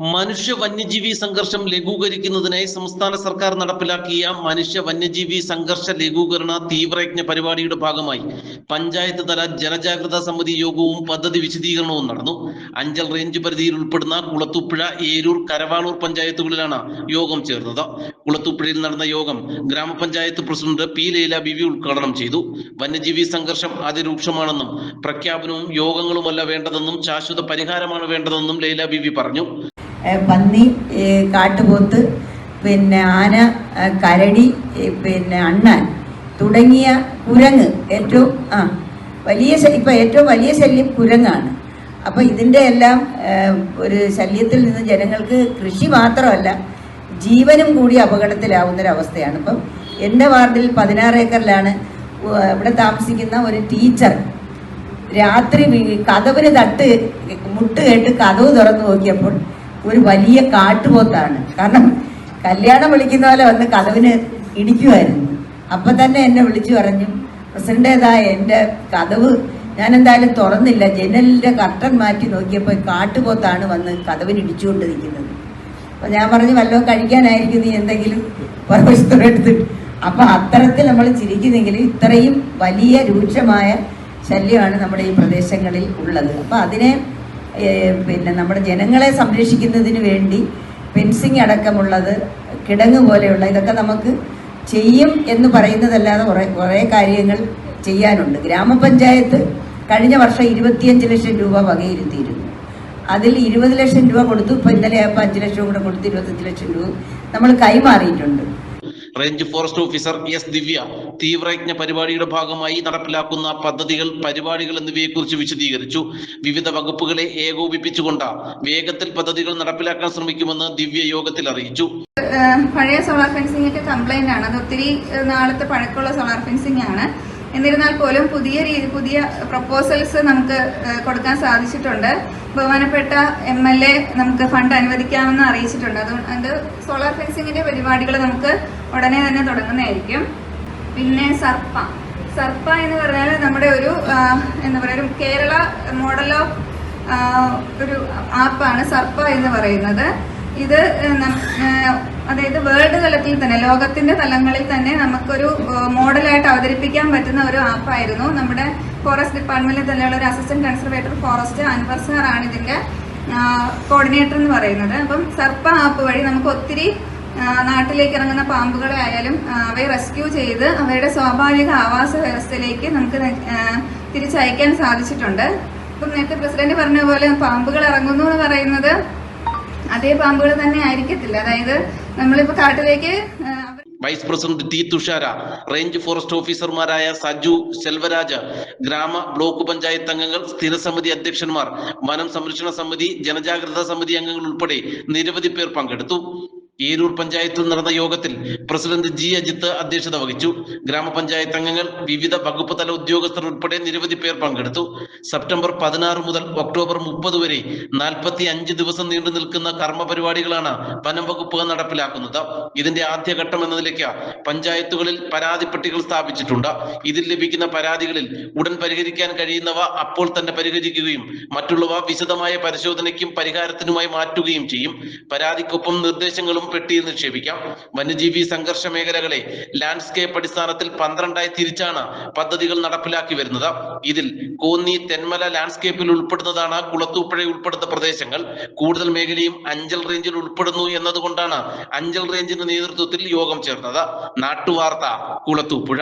മനുഷ്യ വന്യജീവി സംഘർഷം ലഘൂകരിക്കുന്നതിനായി സംസ്ഥാന സർക്കാർ നടപ്പിലാക്കിയ മനുഷ്യ വന്യജീവി സംഘർഷ ലഘൂകരണ തീവ്രയജ്ഞ പരിപാടിയുടെ ഭാഗമായി പഞ്ചായത്ത് തല ജനജാഗ്രതാ സമിതി യോഗവും പദ്ധതി വിശദീകരണവും നടന്നു. അഞ്ചൽ റേഞ്ച് പരിധിയിൽ ഉൾപ്പെടുന്ന കുളത്തുപ്പുഴ ഏരൂർ കരവാളൂർ പഞ്ചായത്തുകളിലാണ് യോഗം ചേർന്നത്. കുളത്തുപ്പുഴയിൽ നടന്ന യോഗം ഗ്രാമപഞ്ചായത്ത് പ്രസിഡന്റ് പി ലൈല ബിവി ഉദ്ഘാടനം ചെയ്തു. വന്യജീവി സംഘർഷം അതിരൂക്ഷമാണെന്നും പ്രഖ്യാപനവും യോഗങ്ങളുമല്ല വേണ്ടതെന്നും ശാശ്വത പരിഹാരമാണ് വേണ്ടതെന്നും ലൈല ബിവി പറഞ്ഞു. പന്നി കാട്ടുപോത്ത് പിന്നെ ആന കരടി പിന്നെ അണ്ണാൻ തുടങ്ങിയ കുരങ്ങ് ഏറ്റവും ആ വലിയ ഇപ്പം ഏറ്റവും വലിയ ശല്യം കുരങ്ങാണ്. അപ്പോൾ ഇതിന്റെ എല്ലാം ഒരു ശല്യത്തിൽ നിന്ന് ജനങ്ങൾക്ക് കൃഷി മാത്രമല്ല ജീവനും കൂടി അപകടത്തിലാവുന്നൊരവസ്ഥയാണ്. ഇപ്പം എന്റെ വാർഡിൽ പതിനാറ് ഏക്കറിലാണ് ഇവിടെ താമസിക്കുന്ന ഒരു ടീച്ചർ രാത്രി കഥവിന് തട്ട് മുട്ട് കേട്ട് കതവ് തുറന്നു നോക്കിയപ്പോൾ ഒരു വലിയ കാട്ടുപോത്താണ്. കാരണം കല്യാണം വിളിക്കുന്ന പോലെ വന്ന് കതവിന് ഇടിക്കുമായിരുന്നു അപ്പൊ തന്നെ എന്നെ വിളിച്ചു പറഞ്ഞു പ്രസിഡന്റേതായ എന്റെ കതവ് ഞാൻ എന്തായാലും തുറന്നില്ല. ജനലിന്റെ കർട്ടൻ മാറ്റി നോക്കിയപ്പോൾ കാട്ടുപോത്താണ് വന്ന് കതവിന് ഇടിച്ചുകൊണ്ട് നിൽക്കുന്നത് അപ്പൊ ഞാൻ പറഞ്ഞു വല്ലതും കഴിക്കാനായിരിക്കും നീ എന്തെങ്കിലും പുറവശത്തോടെ എടുത്തിട്ട്. അപ്പൊ അത്തരത്തിൽ നമ്മൾ ചിരിക്കുന്നെങ്കിൽ ഇത്രയും വലിയ രൂക്ഷമായ ശല്യമാണ് നമ്മുടെ ഈ പ്രദേശങ്ങളിൽ ഉള്ളത്. അപ്പൊ അതിനെ പിന്നെ നമ്മുടെ ജനങ്ങളെ സംരക്ഷിക്കുന്നതിന് വേണ്ടി ഫെൻസിങ് അടക്കമുള്ളത് കിടങ്ങ് പോലെയുള്ള ഇതൊക്കെ നമുക്ക് ചെയ്യും എന്ന് പറയുന്നതല്ലാതെ കുറേ കുറേ കാര്യങ്ങൾ ചെയ്യാനുണ്ട്. ഗ്രാമപഞ്ചായത്ത് കഴിഞ്ഞ വർഷം ഇരുപത്തിയഞ്ച് ലക്ഷം രൂപ വകയിരുത്തിയിരുന്നു. അതിൽ ഇരുപത് ലക്ഷം രൂപ കൊടുത്തു ഇപ്പൊ ഇന്നലെ ആയപ്പോൾ അഞ്ച് ലക്ഷം കൂടെ കൊടുത്ത് ഇരുപത്തഞ്ച് ലക്ഷം രൂപ. നമ്മൾ കൈമാറിയിട്ടുണ്ട്. Range forest officer S Divya തീവ്രയജ്ഞ പരിപാടിയുടെ ഭാഗമായി നടപ്പിലാക്കുന്ന പദ്ധതികൾ പരിപാടികൾ എന്നിവയെക്കുറിച്ച് വിശദീകരിച്ചു. വിവിധ വകുപ്പുകളെ ഏകോപിപ്പിച്ചുകൊണ്ട് വേഗത്തിൽ പദ്ധതികൾ നടപ്പിലാക്കാൻ ശ്രമിക്കുമെന്ന് ദിവ്യ യോഗത്തിൽ അറിയിച്ചു. പഴയ സോളാർ ഫെൻസിംഗ് കംപ്ലൈന്റ് ആണ്. അത് ഒത്തിരി നാളത്തെ പഴക്കമുള്ള സോളാർ ഫെൻസിംഗ് ആണ് എന്നിരുന്നാൽ പോലും പുതിയ രീതി പുതിയ പ്രപ്പോസൽസ് നമുക്ക് കൊടുക്കാൻ സാധിച്ചിട്ടുണ്ട്. ബഹുമാനപ്പെട്ട എം എൽ എ നമുക്ക് ഫണ്ട് അനുവദിക്കാമെന്ന് അറിയിച്ചിട്ടുണ്ട്. അതുകൊണ്ട് സോളാർ ഫെൻസിങ്ങിന്റെ പരിപാടികൾ നമുക്ക് ഉടനെ തന്നെ തുടങ്ങുന്നതായിരിക്കും. പിന്നെ സർപ്പ. സർപ്പ എന്ന് പറഞ്ഞാൽ നമ്മുടെ ഒരു എന്താ പറയുക ഒരു കേരള മോഡൽ ഓഫ് ഒരു ആപ്പാണ് സർപ്പ എന്ന് പറയുന്നത്. ഇത് അതായത് വേൾഡ് തലത്തിൽ തന്നെ ലോകത്തിന്റെ തലങ്ങളിൽ തന്നെ നമുക്കൊരു മോഡലായിട്ട് അവതരിപ്പിക്കാൻ പറ്റുന്ന ഒരു ആപ്പായിരുന്നു. നമ്മുടെ ഫോറസ്റ്റ് ഡിപ്പാർട്ട്മെന്റിൽ തന്നെയുള്ള ഒരു assistant conservator forest Anwar sir ആണ് ഇതിന്റെ കോർഡിനേറ്റർ എന്ന് പറയുന്നത്. അപ്പം സർപ്പ ആപ്പ് വഴി നമുക്ക് ഒത്തിരി നാട്ടിലേക്ക് ഇറങ്ങുന്ന പാമ്പുകളെ ആയാലും അവയെ റെസ്ക്യൂ ചെയ്ത് അവയുടെ സ്വാഭാവിക ആവാസ വ്യവസ്ഥയിലേക്ക് നമുക്ക് തിരിച്ചയക്കാൻ സാധിച്ചിട്ടുണ്ട്. ഇപ്പം നേരത്തെ പ്രസിഡന്റ് പറഞ്ഞ പോലെ പാമ്പുകൾ ഇറങ്ങുന്നു എന്ന് പറയുന്നത് അതേ പാമ്പുകൾ തന്നെ ആയിരിക്കത്തില്ല. അതായത് നമ്മളിപ്പോ കാട്ടിലേക്ക് vice president T Thushara range forest ഓഫീസർമാരായ സജു സെൽവരാജ് ഗ്രാമ ബ്ലോക്ക് പഞ്ചായത്ത് അംഗങ്ങൾ സ്ഥിരസമിതി അധ്യക്ഷന്മാർ വനം സംരക്ഷണ സമിതി ജനജാഗ്രതാ സമിതി അംഗങ്ങൾ ഉൾപ്പെടെ നിരവധി പേർ പങ്കെടുത്തു. ഏരൂർ പഞ്ചായത്തിൽ നടന്ന യോഗത്തിൽ പ്രസിഡന്റ് ജി അജിത്ത് അധ്യക്ഷത വഹിച്ചു. ഗ്രാമപഞ്ചായത്ത് അംഗങ്ങൾ വിവിധ വകുപ്പ് തല ഉദ്യോഗസ്ഥർ ഉൾപ്പെടെ നിരവധി പേർ പങ്കെടുത്തു. സെപ്റ്റംബർ പതിനാറ് മുതൽ ഒക്ടോബർ മുപ്പത് വരെ നാൽപ്പത്തി അഞ്ച് ദിവസം നീണ്ടു നിൽക്കുന്ന കർമ്മ പരിപാടികളാണ് വനം വകുപ്പ് നടപ്പിലാക്കുന്നത്. ഇതിന്റെ ആദ്യഘട്ടം എന്ന നിലയ്ക്ക് പഞ്ചായത്തുകളിൽ പരാതി പട്ടികൾ സ്ഥാപിച്ചിട്ടുണ്ട്. ഇതിൽ ലഭിക്കുന്ന പരാതികളിൽ ഉടൻ പരിഹരിക്കാൻ കഴിയുന്നവ അപ്പോൾ തന്നെ പരിഹരിക്കുകയും മറ്റുള്ളവ വിശദമായ പരിശോധനയ്ക്കും പരിഹാരത്തിനുമായി മാറ്റുകയും ചെയ്യും. പരാതിക്കൊപ്പം നിർദ്ദേശങ്ങളും പെട്ടിയിൽ നിക്ഷേപിക്കാം വന്യജീവി സംഘർഷ മേഖലകളെ ലാൻഡ്സ്കേപ്പ് അടിസ്ഥാനത്തിൽ പന്ത്രണ്ടായി തിരിച്ചാണ് പദ്ധതികൾ നടപ്പിലാക്കി വരുന്നത്. ഇതിൽ കോന്നി തെന്മല ലാൻഡ്സ്കേപ്പിൽ ഉൾപ്പെടുന്നതാണ് കുളത്തൂപ്പുഴ ഉൾപ്പെടുന്ന പ്രദേശങ്ങൾ. കൂടുതൽ മേഖലയും അഞ്ചൽ റേഞ്ചിൽ ഉൾപ്പെടുന്നു എന്നതുകൊണ്ടാണ് അഞ്ചൽ റേഞ്ചിന്റെ നേതൃത്വത്തിൽ യോഗം ചേർന്നത്. നാട്ടുവാർത്ത കുളത്തൂപ്പുഴ.